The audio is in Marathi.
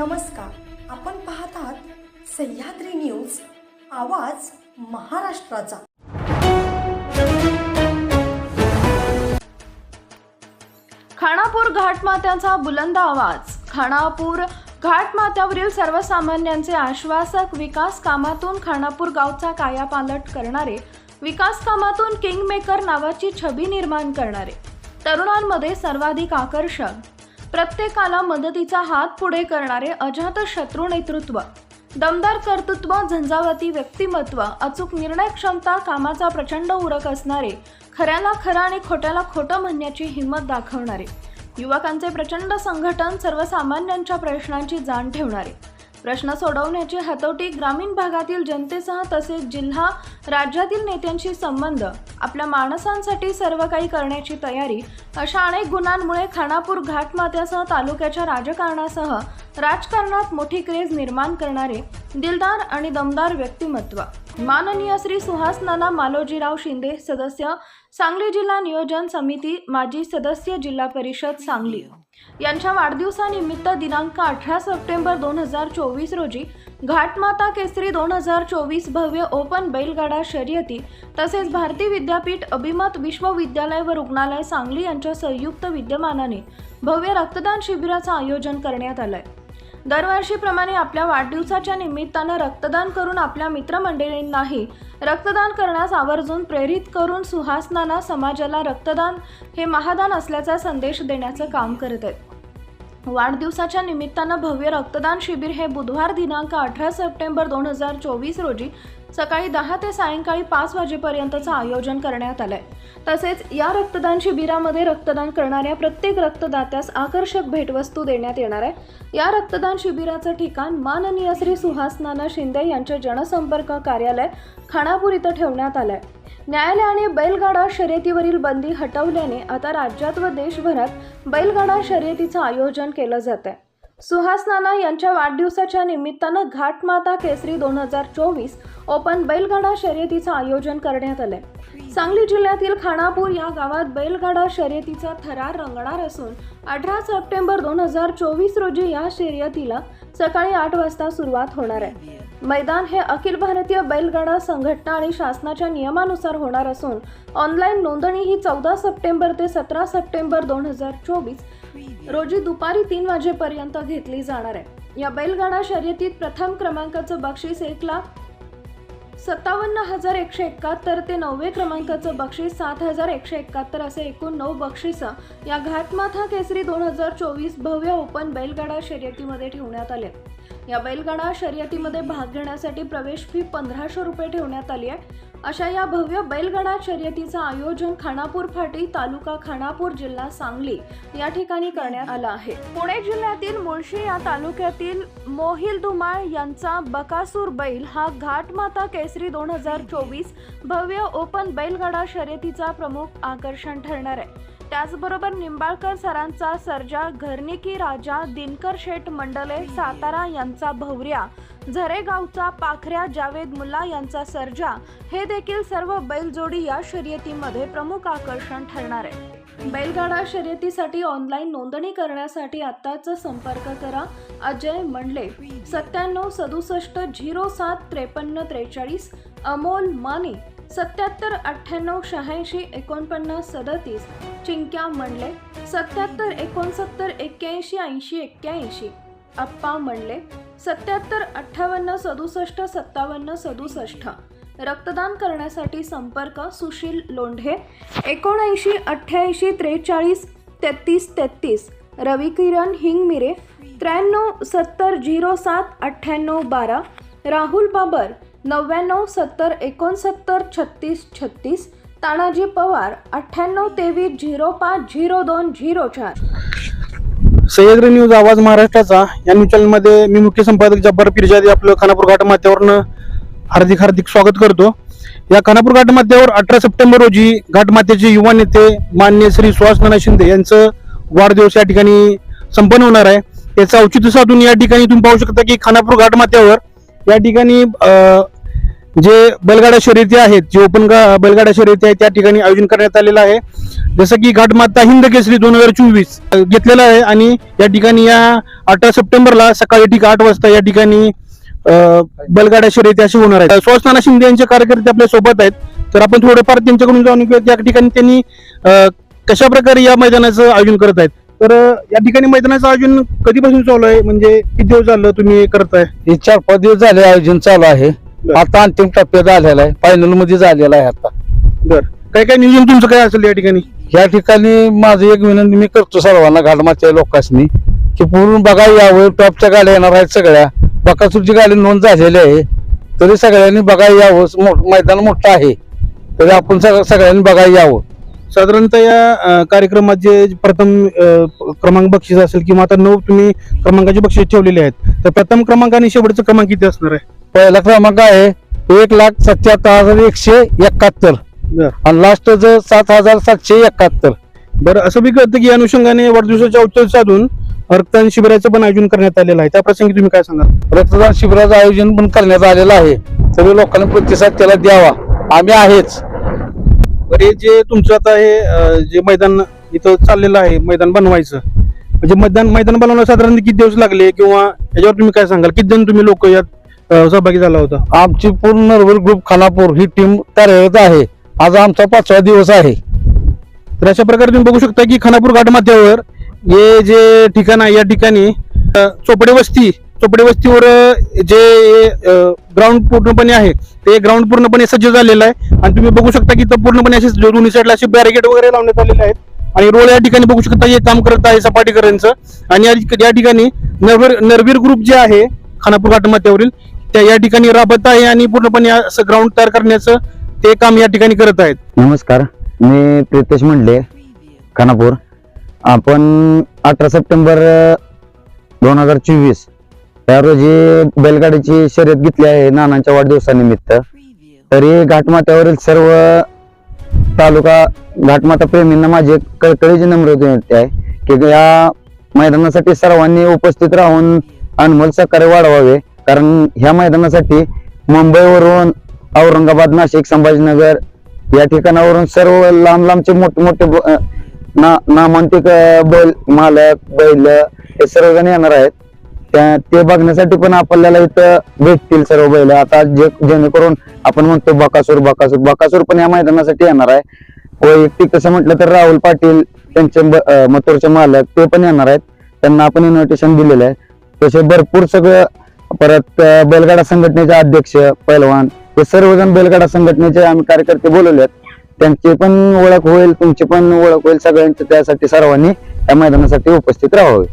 नमस्कार. आपण पाहत आहात सह्याद्री न्यूज आवाज महाराष्ट्राचा. खानापूर घाटमात्याचा बुलंद आवाज. खानापूर घाटमात्यावरील सर्वसामान्यांचे आश्वासक विकास कामातून खानापूर गावचा कायापालट करणारे विकास कामातून किंगमेकर नावाची छबी निर्माण करणारे. तरुणांमध्ये सर्वाधिक आकर्षक प्रत्येकाला मदतीचा हात पुढे करणारे अजात शत्रू नेतृत्व. दमदार कर्तृत्व झंझावती व्यक्तिमत्व अचूक निर्णय क्षमता कामाचा प्रचंड उरक असणारे खऱ्याला खरं आणि खोट्याला खोटं म्हणण्याची हिंमत दाखवणारे. युवकांचे प्रचंड संघटन सर्वसामान्यांच्या प्रश्नांची जाण ठेवणारे. प्रश्न सोडवण्याची हातोटी ग्रामीण भागातील जनतेसह तसेच जिल्हा राज्यातील नेत्यांशी संबंध आपल्या माणसांसाठी सर्व काही करण्याची तयारी अशा अनेक गुणांमुळे खानापूर घाटमात्यासह तालुक्याच्या राजकारणासह राजकारणात मोठी क्रेज निर्माण करणारे दिलदार आणि दमदार व्यक्तिमत्व. माननीय श्री सुहास नाना मालोजीराव शिंदे सदस्य सांगली जिल्हा नियोजन समिती माजी सदस्य जिल्हा परिषद सांगली. यांच्या वाढदिवसानिमित्त दिनांक अठरा सप्टेंबर दोन हजार चोवीस रोजी घाटमाता केसरी दोन हजार चोवीस भव्य ओपन बैलगाडा शर्यती तसेच भारती विद्यापीठ अभिमत विश्वविद्यालय व रुग्णालय सांगली यांच्या संयुक्त विद्यमानाने भव्य रक्तदान शिबिराचं आयोजन करण्यात आलंय. दरवर्षीप्रमाणे आपल्या वाढदिवसाच्या निमित्तानं रक्तदान करून आपल्या मित्रमंडळींनाही रक्तदान करण्यास आवर्जून प्रेरित करून सुहासनाना समाजाला रक्तदान हे महादान असल्याचा संदेश देण्याचं काम करत आहेत. वाढदिवसाच्या निमित्तानं भव्य रक्तदान शिबिर हे बुधवार दिनांक अठरा सप्टेंबर दोन हजार चोवीस रोजी सकाळी दहा ते सायंकाळी पाच वाजेपर्यंतचं आयोजन करण्यात आलंय. तसेच या रक्तदान शिबिरामध्ये रक्तदान करणाऱ्या प्रत्येक रक्तदात्यास आकर्षक भेटवस्तू देण्यात येणार आहे. या रक्तदान शिबिराचं ठिकाण माननीय श्री सुहासनाना शिंदे यांचे जनसंपर्क कार्यालय खानापूर इथं ठेवण्यात आलं आहे न्यायालयाने बैलगाडा शर्यतीवरील बंदी हटवल्याने आता राज्यात व देशभरात बैलगाडा शर्यतीचं आयोजन केलं जात आहे सुहास नाना यांच्या वाढदिवसाच्या निमित्तानं घाटमाता केसरी दोन हजार चोवीस ओपन बैलगाडा शर्यतीचं आयोजन करण्यात आलंय. सांगली जिल्ह्यातील खानापूर या गावात बैलगाडा शर्यतीचा थरार रंगणार असून अठरा सप्टेंबर दोन हजार चोवीस रोजी या शर्यतीला सकाळी आठ वाजता सुरुवात होणार आहे. मैदान हे अखिल भारतीय बैलगाडा संघटना आणि शासनाच्या नियमानुसार होणार असून ऑनलाईन नोंदणी ही चौदा सप्टेंबर ते सतरा सप्टेंबर दोन हजार चोवीस रोजी दुपारी तीन वाजेपर्यंत घेतली जाणार आहे. या बैलगाडा शर्यतीत प्रथम क्रमांकाचं बक्षीस एक लाख सत्तावन्न हजार एकशे एकाहत्तर ते नववे क्रमांकाचं बक्षीस सात हजार एकशे एकाहत्तर असे एकूण नऊ बक्षिसं या घाटमाथा केसरी दोन हजार चोवीस भव्य ओपन बैलगाडा शर्यतीमध्ये ठेवण्यात आले. या बैलगाडा शर्यतीमध्ये भाग घेण्यासाठी प्रवेश फी पंधराशे रुपये ठेवण्यात आली आहे. अशा या भव्य बैलगाडा शर्यतीचं आयोजन खानापूर फाटी तालुका खानापूर जिल्हा सांगली या ठिकाणी करण्यात आलं आहे. पुणे जिल्ह्यातील मुळशी या तालुक्यातील मोहिल धुमाळ यांचा बकासूर बैल हा घाटमाता केसरी दोन हजार चोवीस भव्य ओपन बैलगाडा शर्यतीचा प्रमुख आकर्षण ठरणार आहे. त्याचबरोबर निंबाळकर सरांचा सर्जा घरनिकी राजा दिनकर शेठ मंडले सातारा यांचा भवऱ्या झरेगावचा पाखऱ्या जावेद मुल्ला यांचा सर्जा हे देखील सर्व बैलजोडी या शर्यतीमध्ये प्रमुख आकर्षण ठरणार आहे. बैलगाडा शर्यतीसाठी ऑनलाईन नोंदणी करण्यासाठी आत्ताच संपर्क करा. अजय मंडले सत्त्याण्णव सदुसष्ट झिरो सात त्रेपन्न त्रेचाळीस अमोल माने सत्याहत्तर अठ्ठ्याण्णव शहाऐंशी एकोणपन्नास सदतीस चिंक्या मंडले सत्याहत्तर एकोणसत्तर एक्क्याऐंशी ऐंशी एक्क्याऐंशी. अप्पा मंडले सत्याहत्तर अठ्ठावन्न सदुसष्ट सत्तावन्न सदुसष्ट. रक्तदान करण्यासाठी संपर्क सुशील लोंढे एकोणऐंशी अठ्ठ्याऐंशी त्रेचाळीस तेहतीस तेहतीस. रविकिरण हिंगमिरे त्र्याण्णव सत्तर झिरो सात अठ्ठ्याण्णव बारा. राहुल बाबर नव्याण्णव सत्तर एकोणसत्तर छत्तीस छत्तीस तानाजी पवार अठ्ठ्याण्णव तेवीस झिरो पाच झिरो दोन झिरो चार. सह्याद्री न्यूज आवाज महाराष्ट्राचा. या न्यूज चॅनलमध्ये मी मुख्य संपादक जब्बार पिरजादी आपलं खानापूर घाट माथ्यावरनं हार्दिक हार्दिक स्वागत करतो. या खानापूर घाट माथ्यावर अठरा सप्टेंबर रोजी घाटमाथ्याचे युवा नेते मान्य श्री सुहास नाना शिंदे यांचं वाढदिवस या ठिकाणी संपन्न होणार आहे. त्याचं औचित्य साधून या ठिकाणी तुम्ही पाहू शकता की खानापूर घाट माथ्यावर या ठिकाणी जे बैलगाडा शर्यती आहेत जे ओपन गा बैलगाडा शर्यती आहेत त्या ठिकाणी आयोजन करण्यात आलेलं आहे. जसं की घाटमाता हिंद केसरी दोन हजार चोवीस घेतलेला आहे आणि या ठिकाणी या अठरा सप्टेंबरला सकाळी ठीक आठ वाजता या ठिकाणी बलगाडा शर्यती अशी होणार आहेत. स्वस्ताना शिंदे यांचे कार्यकर्ते आपल्यासोबत आहेत. तर आपण थोडंफार त्यांच्याकडून जाऊन घेऊया त्या ठिकाणी त्यांनी कशा प्रकारे या मैदानाचं आयोजन करत आहेत. तर या ठिकाणी मैदानाचं आयोजन कधीपासून चालू आहे? म्हणजे किती दिवस झालं तुम्ही करताय? हे चार पाच दिवस झाले आयोजन चालू आहे. आता अंतिम टप्प्यात आलेला आहे. फायनलमध्ये झालेला आहे आता. बर. काय काय नियोजन तुमचं काय असेल या ठिकाणी? या ठिकाणी माझी एक विनंती मी करतो सर्वांना घाटमाच्या लोकांनी की पूर्ण बघा यावं टॉपच्या गाड्या येणार आहेत सगळ्या. बकासूरची गाडी नोंद झालेली आहे. तरी सगळ्यांनी बघा यावं. मैदान मोठं आहे. तरी आपण सग- सगळ्यांनी बघा यावं. साधारणतः या कार्यक्रमात जे प्रथम क्रमांक बक्षीस असेल किंवा आता नऊ तुम्ही क्रमांकाचे बक्षीस ठेवलेले आहेत तर प्रथम क्रमांक आणि शेवटचा क्रमांक किती असणार आहे? पहिला क्रमांक आहे एक लाख सत्याहत्तर हजार एकशे एकाहत्तर. आणि लास्टचं सात हजार सातशे एकाहत्तर. बरं असं बी कळतं की या अनुषंगाने वाढदिवसाच्या औचित्य साधून रक्तदान शिबिराचं पण आयोजन करण्यात आलेलं आहे. त्या प्रसंगी तुम्ही काय सांगाल? रक्तदान शिबिराचं आयोजन पण करण्यात आलेलं आहे. सर्व लोकांनी प्रतिसाद त्याला द्यावा. आम्ही आहेच. बरं हे जे तुमचं आता हे जे मैदान इथं चाललेलं आहे मैदान बनवायचं. म्हणजे मैदान मैदान बनवण्याला साधारण किती दिवस लागले? किंवा याच्यावर तुम्ही काय सांगाल? किती जण तुम्ही लोक यात सहभागी झाला होता. आमची पूर्ण नर्वल ग्रुप खानापूर ही टीम कार्यरत आहे. आज आमचा पाचवा दिवस आहे. तर अशा प्रकारे तुम्ही बघू शकता की खानापूर घाट माथ्यावर हे जे ठिकाण आहे या ठिकाणी चोपडे वस्ती चोपडे वस्तीवर जे ग्राउंड पूर्णपणे आहे ते ग्राउंड पूर्णपणे सज्ज झालेलं आहे. आणि तुम्ही बघू शकता की इथं पूर्णपणे असे दोन्ही साईडला असे बॅरिकेड वगैरे लावण्यात आलेले आहेत. आणि रोड या ठिकाणी बघू शकता हे काम करत आहे सपाटीकरांचं. आणि या- ठिकाणी नरवीर नरवीर ग्रुप जे आहे खानापूर घाट माथ्यावरील त्या या ठिकाणी राबत आहे आणि पूर्णपणे असं ग्राउंड तयार करण्याचं ते काम या ठिकाणी करत आहेत. नमस्कार. मी प्रितेश मंडले खानापूर. आपण अठरा सप्टेंबर दोन हजार चोवीस त्या रोजी बैलगाडीची शर्यत घेतली आहे नानांच्या वाढदिवसानिमित्त. तरी घाटमाथ्यावरील सर्व तालुका घाटमाता प्रेमींना माझी कळकळीची नम्र विनंती आहे की या मैदानासाठी सर्वांनी उपस्थित राहून अनमोल सहकार्य वाढवावे. कारण ह्या मैदानासाठी मुंबईवरून औरंगाबाद नाशिक संभाजीनगर या ठिकाणावरून सर्व लांब लांबचे मोठे मोठे ना नामांतिक बैल मालक बैल हे सर्वजण येणार आहेत. त्या ते बघण्यासाठी पण आपल्याला इथं भेटतील सर्व बैल. आता जे जेणेकरून आपण म्हणतो बकासूर बकासूर बकासूर पण या मैदानासाठी येणार आहे. वैयक्तिक तसं म्हटलं तर राहुल पाटील त्यांचे मथुरचे मालक ते पण येणार आहेत. त्यांना आपण इन्व्हिटेशन दिलेलं आहे. तसे भरपूर सगळं परत बैलगाडा संघटनेचे अध्यक्ष पैलवान हे सर्वजण बैलगाडा संघटनेचे आम्ही कार्यकर्ते बोलवले आहेत. त्यांची पण ओळख होईल तुमची पण ओळख होईल सगळ्यांची त्यासाठी सर्वांनी या मैदानासाठी उपस्थित राहावे.